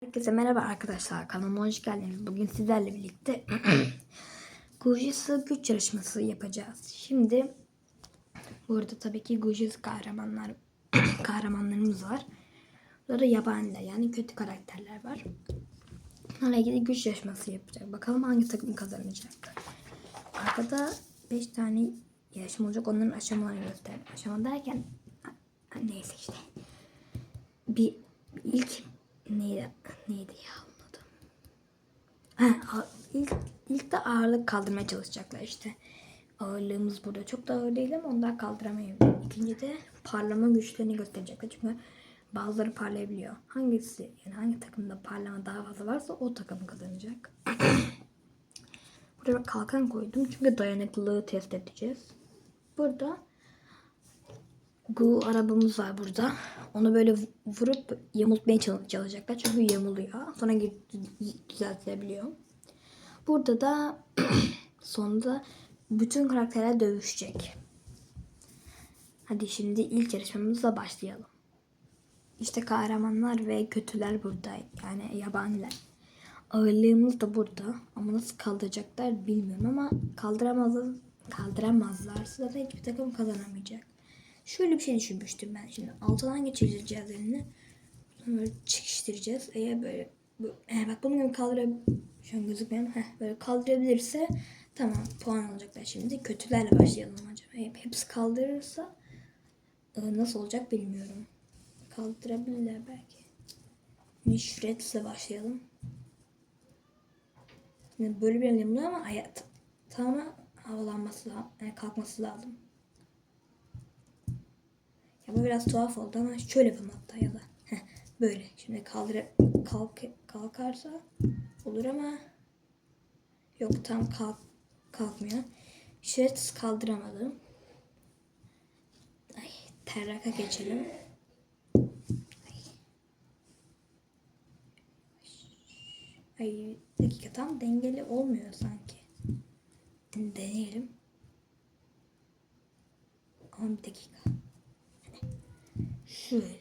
Herkese merhaba arkadaşlar. Kanalıma hoş geldiniz. Bugün sizlerle birlikte Gujisi güç yarışması yapacağız. Şimdi burada tabii ki Gujisi kahramanlar kahramanlarımız var. Burada yabaniler yani kötü karakterler var. Onlarla ilgili güç yarışması yapacak. Bakalım hangi takım kazanacak. Arkada 5 tane yarışma olacak. Onların aşamalarını göstereyim. Aşama derken neyse işte. Bir ilk neydi neydi ya anladım. Ha, ilk, ilk de ağırlık kaldırmaya çalışacaklar işte. Ağırlığımız burada çok da ağır değil ama ondan kaldıramayız. İkinci de parlama güçlerini gösterecekler. Çünkü bazıları parlayabiliyor. Hangisi yani hangi takımda parlama daha fazla varsa o takım kazanacak. Buraya kalkan koydum çünkü dayanıklılığı test edeceğiz. Burada Gu arabamız var burada. Onu böyle vu- vurup yamultmaya çal- çalışacaklar. Çünkü yamuluyor. Sonra düzeltilebiliyor. Burada da sonunda bütün karakterler dövüşecek. Hadi şimdi ilk yarışmamızla başlayalım. İşte kahramanlar ve kötüler burada. Yani yabaniler. Ağırlığımız da burada. Ama nasıl kaldıracaklar bilmiyorum ama kaldıramazlar, kaldıramazlarsa da hiçbir takım kazanamayacak. Şöyle bir şey düşünmüştüm ben şimdi. Altından geçireceğiz cihazlarını. Sonra böyle çekiştireceğiz. Eğer böyle bu, e, bak bunun gibi kaldır şu an gözükmüyor ama heh, böyle kaldırabilirse tamam puan alacaklar şimdi. Kötülerle başlayalım acaba. Hep, hepsi kaldırırsa e, nasıl olacak bilmiyorum. Kaldırabilirler belki. Shred'le başlayalım. Şimdi böyle bir elimle ama hayat tamamen havalanması lazım. Yani kalkması lazım. Ya bu biraz tuhaf oldu ama şöyle yapalım hatta ya da. Heh, böyle. Şimdi kaldır kalk kalkarsa olur ama yok tam kalk kalkmıyor. Shred kaldıramadım. Ay, terraka geçelim. Ay, Ay dakika tam dengeli olmuyor sanki. Deneyelim. Ama bir dakika. Şöyle.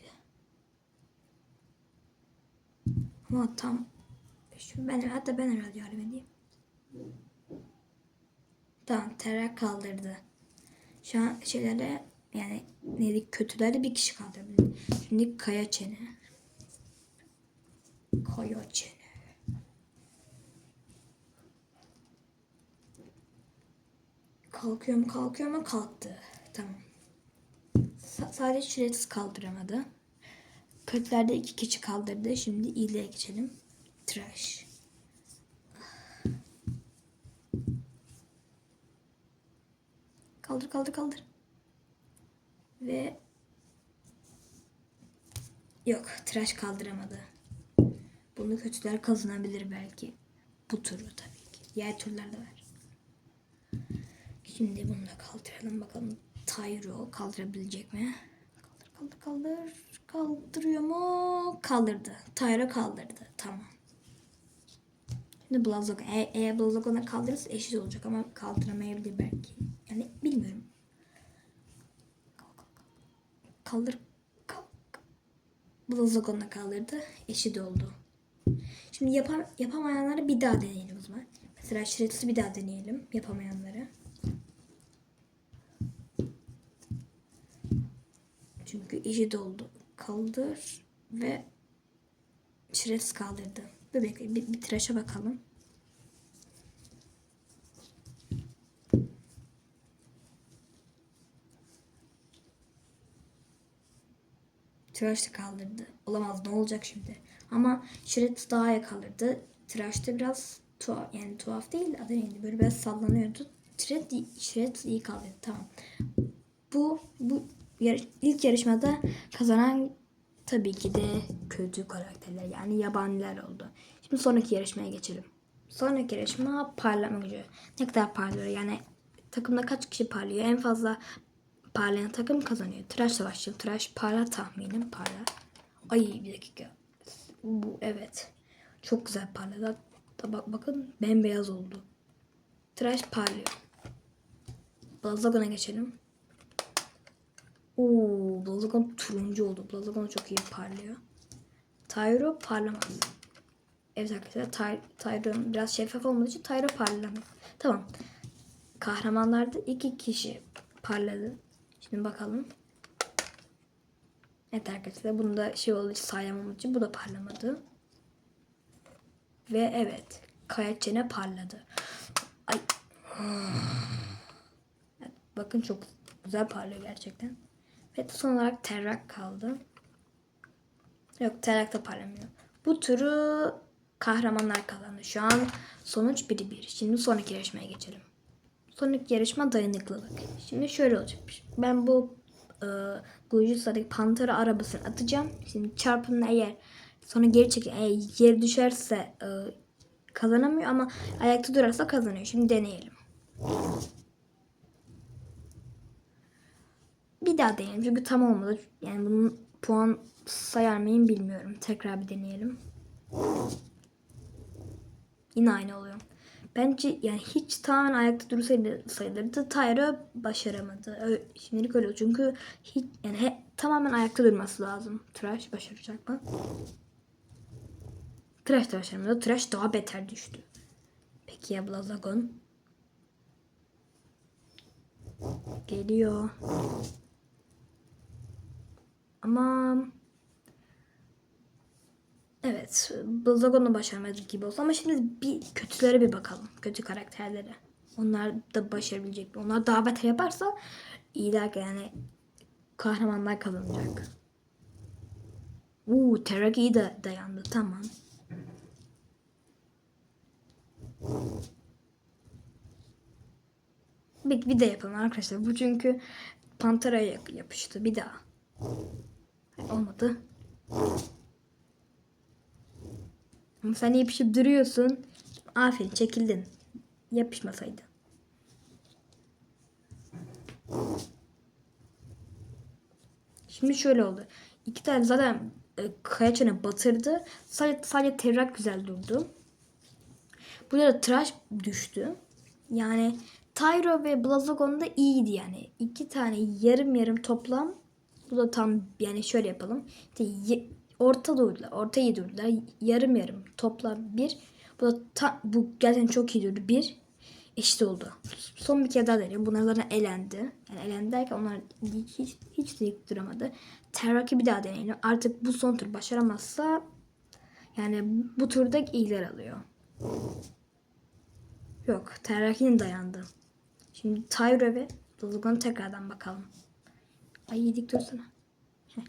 Ama tam şu ben hatta ben herhalde yardım edeyim. Tamam terör kaldırdı. Şu an şeylerde yani neydi kötülerde bir kişi kaldırabilir. Şimdi kaya çene. Kaya çene. Kalkıyor mu kalkıyor mu kalktı. Tamam. Sa- sadece Shredder kaldıramadı. Kötülerde iki kişi kaldırdı. Şimdi iyiliğe geçelim. Trash. Kaldır kaldır kaldır. Ve yok tıraş kaldıramadı. Bunu kötüler kazanabilir belki. Bu turu tabii ki. Diğer turlarda var. Şimdi bunu da kaldıralım bakalım. Tyro kaldırabilecek mi? Kaldır kaldır kaldır. Kaldırıyor mu? Kaldırdı. Tyro kaldırdı. Tamam. Şimdi Blazok. E eğer Blazok ona kaldırırsa eşit olacak ama kaldıramayabilir belki. Yani bilmiyorum. Kaldır. Kalk. Blazok ona kaldırdı. Eşit oldu. Şimdi yapam yapamayanları bir daha deneyelim o zaman. Mesela Shredder'ı bir daha deneyelim. Yapamayanları. Çünkü eşit oldu. Kaldır ve Shredder kaldırdı. Bir bekle bir, bir tıraşa bakalım. Tıraş da kaldırdı. Olamaz ne olacak şimdi? Ama Shred daha iyi kaldırdı. Tıraş da biraz tuhaf yani tuhaf değil adı neydi böyle biraz sallanıyordu. Shred, Shred iyi kaldırdı tamam. Bu bu ilk yarışmada kazanan tabii ki de kötü karakterler yani yabaniler oldu. Şimdi sonraki yarışmaya geçelim. Sonraki yarışma parlama gücü. Ne kadar parlıyor yani takımda kaç kişi parlıyor? En fazla parlayan takım kazanıyor. Tıraşla başlayalım. Tıraş parla tahminim parla. Ay bir dakika. Bu evet. Çok güzel parladı. Da bak bakın bembeyaz oldu. Tıraş parlıyor. Blazagon'a geçelim. Oo, Blazagon turuncu oldu. Blazagon çok iyi parlıyor. Tyro parlamaz. Evet arkadaşlar Ty Tyro biraz şeffaf olmadığı için Tyro parlamıyor. Tamam. Kahramanlarda iki kişi parladı. Şimdi bakalım. Evet arkadaşlar bunda şey olduğu için sayamam için bu da parlamadı. Ve evet Kaya Çene parladı. Ay. Evet, bakın çok güzel parlıyor gerçekten. Ve son olarak Terrak kaldı. Yok Terrak da parlamıyor. Bu turu kahramanlar kazandı. Şu an sonuç 1-1. Şimdi sonraki yarışmaya geçelim. Sonraki yarışma dayanıklılık. Şimdi şöyle olacakmış. Ben bu e, Gujusa'daki Pantera arabasını atacağım. Şimdi çarpımla eğer sonra geri çekil eğer yere düşerse e, kazanamıyor ama ayakta durarsa kazanıyor. Şimdi deneyelim. Bir daha deneyelim çünkü tam olmadı. Yani bunun puan sayar mıyım bilmiyorum. Tekrar bir deneyelim. Yine aynı oluyor. Bence yani hiç tamamen ayakta dursaydı sayılırdı. Tyro başaramadı. Ö- Şimdilik öyle. Çünkü hiç yani he- tamamen ayakta durması lazım. Trash başaracak mı? Trash da başaramadı. Trash daha beter düştü. Peki ya Blazagon? Geliyor. Ama Evet. Blazagon'u başaramadı gibi oldu. Ama şimdi bir kötülere bir bakalım. Kötü karakterlere. Onlar da başarabilecek mi? Onlar daha beter yaparsa iyiler yani kahramanlar kazanacak. Uuu Teragi de dayandı. Tamam. Bir, bir de yapalım arkadaşlar. Bu çünkü Pantera'ya yap- yapıştı. Bir daha. Olmadı. Ama sen yapışıp duruyorsun. Aferin çekildin. Yapışmasaydı. Şimdi şöyle oldu. İki tane zaten e, kayaçana batırdı. Sadece, sadece terrak güzel durdu. Burada da tıraş düştü. Yani Tyro ve Blazagon da iyiydi yani. İki tane yarım yarım toplam. Bu da tam yani şöyle yapalım. İşte orta durdular. Orta iyi durdular. Yarım yarım toplam bir. Bu da ta- bu gerçekten çok iyi durdu. Bir eşit oldu. Son bir kere daha deneyelim. Bunlar zaten elendi. Yani elendi derken onlar hiç, hiç dik duramadı. Terraki bir daha deneyelim. Artık bu son tur başaramazsa yani bu turda iyiler alıyor. Yok. Terraki'nin dayandı. Şimdi Tyro ve Dozgon'a tekrardan bakalım. Ay yedik dursana. Heh.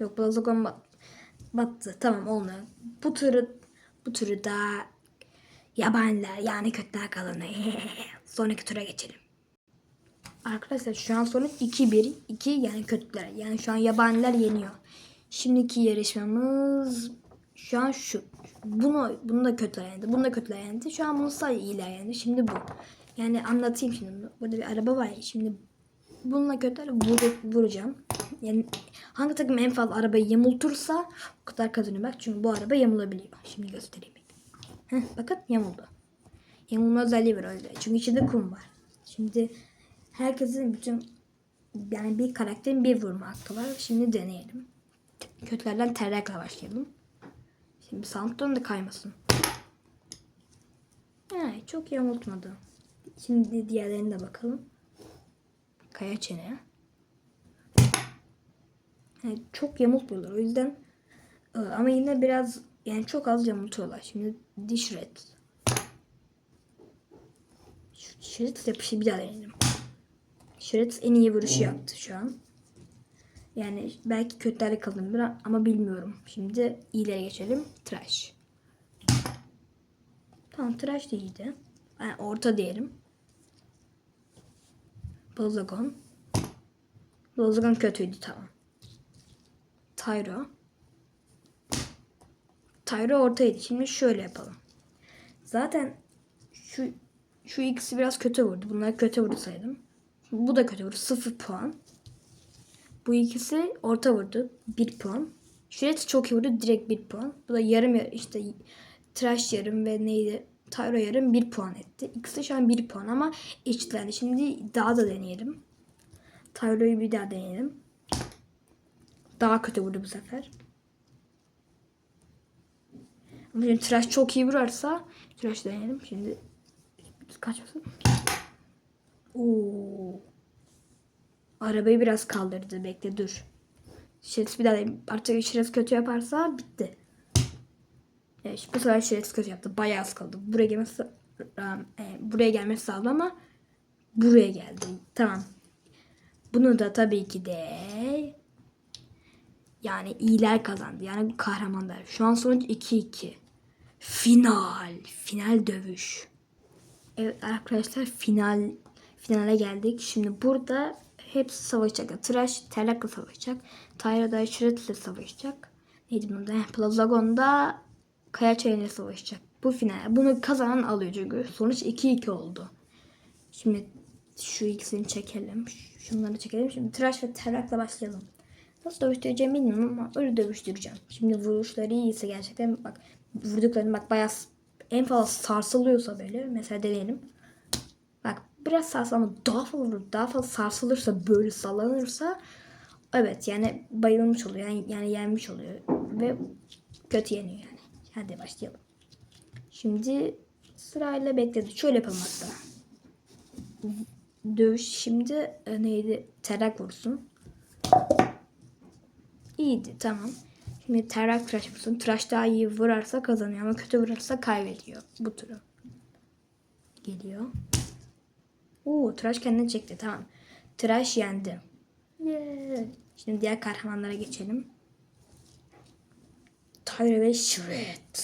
Yok Blazogon bat, battı. Tamam olmuyor. Bu turu bu turu da yabaniler yani kötüler kazanıyor. Sonraki tura geçelim. Arkadaşlar şu an sonuç 2-1. 2 yani kötüler. Yani şu an yabaniler yeniyor. Şimdiki yarışmamız şu an şu. Bunu bunu da kötüler yendi. Bunu da kötüler yendi. Şu an bunu sadece iyiler yendi. Şimdi bu. Yani anlatayım şimdi. Burada bir araba var. Şimdi bununla kötüler vur, vuracağım. Yani hangi takım en fazla arabayı yamultursa o kadar kazanıyor. Bak çünkü bu araba yamulabiliyor. Şimdi göstereyim. Heh, bakın yamuldu. Yamulma özelliği var öyle. Çünkü içinde kum var. Şimdi herkesin bütün yani bir karakterin bir vurma hakkı var. Şimdi deneyelim. Kötülerden terrakla başlayalım. Şimdi Sound'dan da kaymasın. He, çok yamultmadı. Şimdi diğerlerine de bakalım. Kaya çene. Yani çok yamultmuyorlar. O yüzden e, ama yine biraz yani çok az yamultuyorlar. Şimdi diş red. Shred yapışı bir daha deneyelim. Shred en iyi vuruşu yaptı şu an. Yani belki kötülerde kalınır ama bilmiyorum. Şimdi iyilere geçelim. Trash. Tamam trash da iyiydi. Yani orta diyelim. Blazagon. Blazagon kötüydü tamam. Tyro. Tyro ortaydı. Şimdi şöyle yapalım. Zaten şu şu ikisi biraz kötü vurdu. Bunlar kötü vurdu saydım. Bu da kötü vurdu. 0 puan. Bu ikisi orta vurdu. 1 puan. Şuret çok iyi vurdu. Direkt 1 puan. Bu da yarım işte Trash yarım ve neydi? Tyro yarım 1 puan etti. İkisi şu an 1 puan ama eşitlendi. Şimdi daha da deneyelim. Tyro'yu bir daha deneyelim. Daha kötü vurdu bu sefer. Ama şimdi tıraş çok iyi vurarsa tıraş deneyelim. Şimdi kaçmasın. Oo. Arabayı biraz kaldırdı. Bekle dur. Şerit bir daha deneyim. Artık şerit kötü yaparsa bitti. Evet, bu sefer şerit kötü yaptı. Bayağı az kaldı. Buraya gelmesi e, buraya gelmesi lazım ama buraya geldi. Tamam. Bunu da tabii ki de yani iyiler kazandı. Yani kahramanlar. Şu an sonuç 2-2. Final. Final dövüş. Evet arkadaşlar final finale geldik. Şimdi burada hepsi savaşacak. Tıraş Terlak'la savaşacak. Tyra da Shred'le savaşacak. Neydi bunun da? Plazagon'da Kaya Çayı'yla savaşacak. Bu final. Bunu kazanan alıyor çünkü. Sonuç 2-2 oldu. Şimdi şu ikisini çekelim. Şunları çekelim. Şimdi Tıraş ve Terlak'la başlayalım. Nasıl dövüştüreceğimi bilmiyorum ama öyle dövüştüreceğim. Şimdi vuruşları iyiyse gerçekten bak vurduklarım bak bayağı en fazla sarsılıyorsa böyle mesela deneyelim. Bak biraz sarsıl ama daha fazla vurur, daha fazla sarsılırsa böyle sallanırsa evet yani bayılmış oluyor yani, yani yenmiş oluyor ve kötü yeniyor yani. Hadi başlayalım. Şimdi sırayla bekledi. Şöyle yapalım hatta. Dövüş şimdi e, neydi? Terak vursun. İyiydi tamam. Şimdi terak tıraş vursun. Tıraş daha iyi vurarsa kazanıyor ama kötü vurarsa kaybediyor bu turu. Geliyor. Oo tıraş kendini çekti tamam. Tıraş yendi. Yeah. Şimdi diğer kahramanlara geçelim. Tyra ve Shred.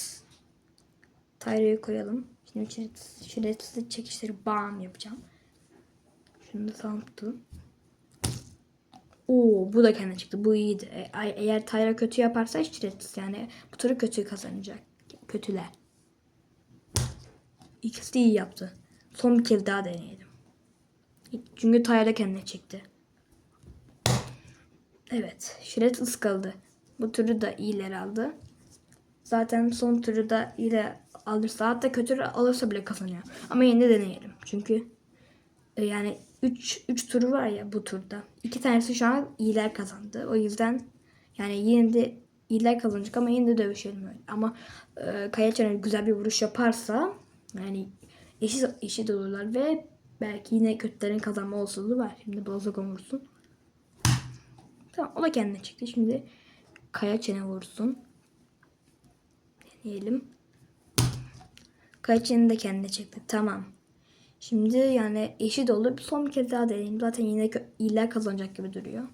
Tyra'yı koyalım. Şimdi Shred, Shred'li çekişleri bam yapacağım. Şunu da tamam. Oo bu da kendine çıktı. Bu iyiydi. E, eğer Tyra kötü yaparsa Shred yani bu turu kötü kazanacak. Kötüler. İkisi de iyi yaptı. Son bir kez daha deneyelim. Çünkü Tyra kendine çekti. Evet. Shred ıskaladı. Bu turu da iyiler aldı. Zaten son turu da iyiler alırsa hatta kötü alırsa bile kazanıyor. Ama yine de deneyelim. Çünkü e, yani 3 3 turu var ya bu turda. İki tanesi şu an iyiler kazandı. O yüzden yani yine de iyiler kazanacak ama yine de dövüşelim öyle. Ama e, Kayaçan'a güzel bir vuruş yaparsa yani eşit eşit olurlar ve belki yine kötülerin kazanma olasılığı var. Şimdi Blazagon vursun. Tamam o da kendine çıktı. Şimdi Kayaçan'a vursun. Deneyelim. Kayaçan'ı da kendine çekti. Tamam. Şimdi yani eşit olur. Son bir kez daha deneyeyim. Zaten yine iyiler kazanacak gibi duruyor.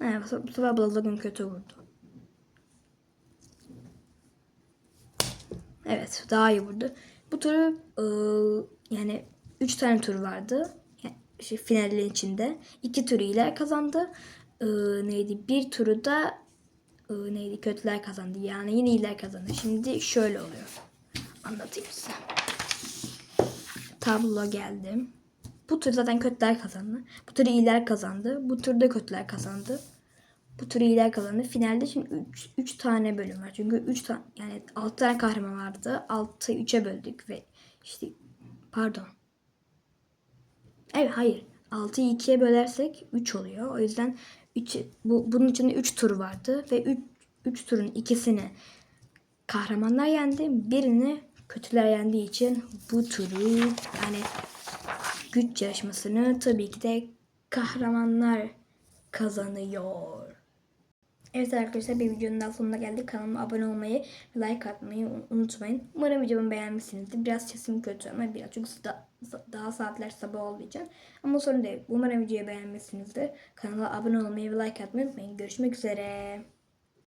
Evet, bu sefer Blazagon kötü vurdu. Evet daha iyi vurdu. Bu turu ıı, yani 3 tane tur vardı. Yani şey, finalin içinde. 2 turu iyiler kazandı. Neydi? Bir turu da ıı, neydi? Kötüler kazandı. Yani yine iyiler kazandı. Şimdi şöyle oluyor. Anlatayım size. Tablo geldi. Bu tur zaten kötüler kazandı. Bu tur iyiler kazandı. Bu turda kötüler kazandı. Bu tur iyiler kazandı. Finalde şimdi 3 tane bölüm var. Çünkü 3 tane yani 6 tane kahraman vardı. 6'yı 3'e böldük ve işte pardon. Evet hayır. 6'yı 2'ye bölersek 3 oluyor. O yüzden 3 bu bunun içinde 3 tur vardı ve 3 3 turun ikisini kahramanlar yendi. Birini kötüler yendiği için bu turu yani güç yarışmasını tabii ki de kahramanlar kazanıyor. Evet arkadaşlar bir videonun daha sonuna geldik. Kanalıma abone olmayı, like atmayı unutmayın. Umarım videomu beğenmişsinizdir. Biraz sesim kötü ama biraz çünkü da, daha saatler sabah olduğu için. Ama sorun değil. Umarım videoyu beğenmişsinizdir. Kanala abone olmayı ve like atmayı unutmayın. Görüşmek üzere.